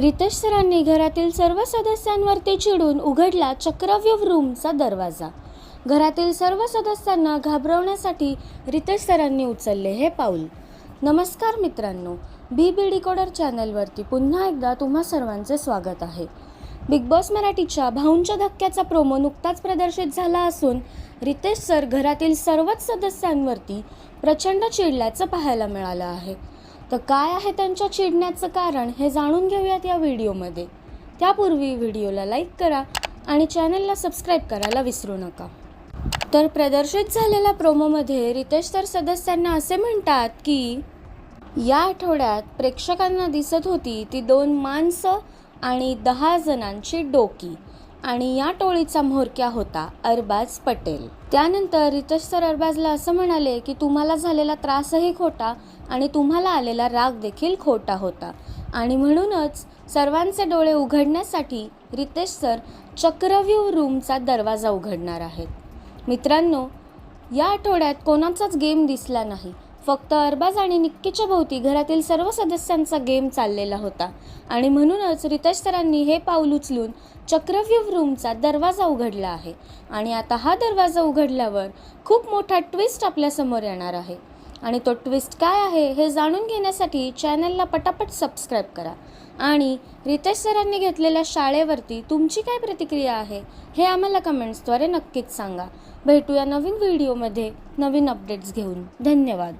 रितेश सरांनी घरातील सर्व सदस्यांवरती चिडून उघडला चक्रव्यूह रूमचा दरवाजा. घरातील सर्व सदस्यांना घाबरवण्यासाठी रितेश सरांनी उचलले हे पाऊल. नमस्कार मित्रांनो बी बी डिकोडर चॅनलवरती पुन्हा एकदा तुम्हा सर्वांचे स्वागत आहे. बिग बॉस मराठीच्या भाऊंच्या धक्क्याचा प्रोमो नुकताच प्रदर्शित झाला असून रितेश सर घरातील सर्वच सदस्यांवरती प्रचंड चिडल्याचं पाहायला मिळालं आहे. तर काय आहे त्यांच्या चिडण्याचं कारण हे जाणून घेऊयात या व्हिडिओमध्ये. त्यापूर्वी व्हिडिओला लाईक करा आणि चॅनलला सबस्क्राईब करायला विसरू नका. तर प्रदर्शित झालेल्या प्रोमोमध्ये रितेश तर सदस्यांना असे म्हणतात की या आठवड्यात प्रेक्षकांना दिसत होती ती दोन माणसं आणि दहा जणांची डोकी. आणि या टोळीचा म्होरक्या होता अरबाज पटेल. त्यानंतर रितेश सर अरबाजला असं म्हणाले की तुम्हाला झालेला त्रासही खोटा आणि तुम्हाला आलेला राग देखील खोटा होता. आणि म्हणूनच सर्वांचे डोळे उघडण्यासाठी रितेश सर चक्रव्यूह रूमचा दरवाजा उघडणार आहेत. मित्रांनो या आठवड्यात कोणाचाच गेम दिसला नाही. फक्त अरबाज आणि निक्कीच्या भोवती घरातील सर्व सदस्यांचा गेम चाललेला होता. आणि म्हणूनच रितेश सरांनी हे पाऊल उचलून चक्रव्यूह रूमचा दरवाजा उघडला आहे. आणि आता हा दरवाजा उघडल्यावर खूप मोठा ट्विस्ट आपल्यासमोर येणार आहे. आणि तो ट्विस्ट काय आहे हे जाणून घेण्यासाठी चॅनलला पटापट सबस्क्राईब करा. आणि रितेश सरांनी घेतलेल्या शाळेवरती तुमची काय प्रतिक्रिया आहे हे आम्हाला कमेंट्सद्वारे नक्कीच सांगा. भेटूया नवीन व्हिडिओमध्ये नवीन अपडेट्स घेऊन. धन्यवाद.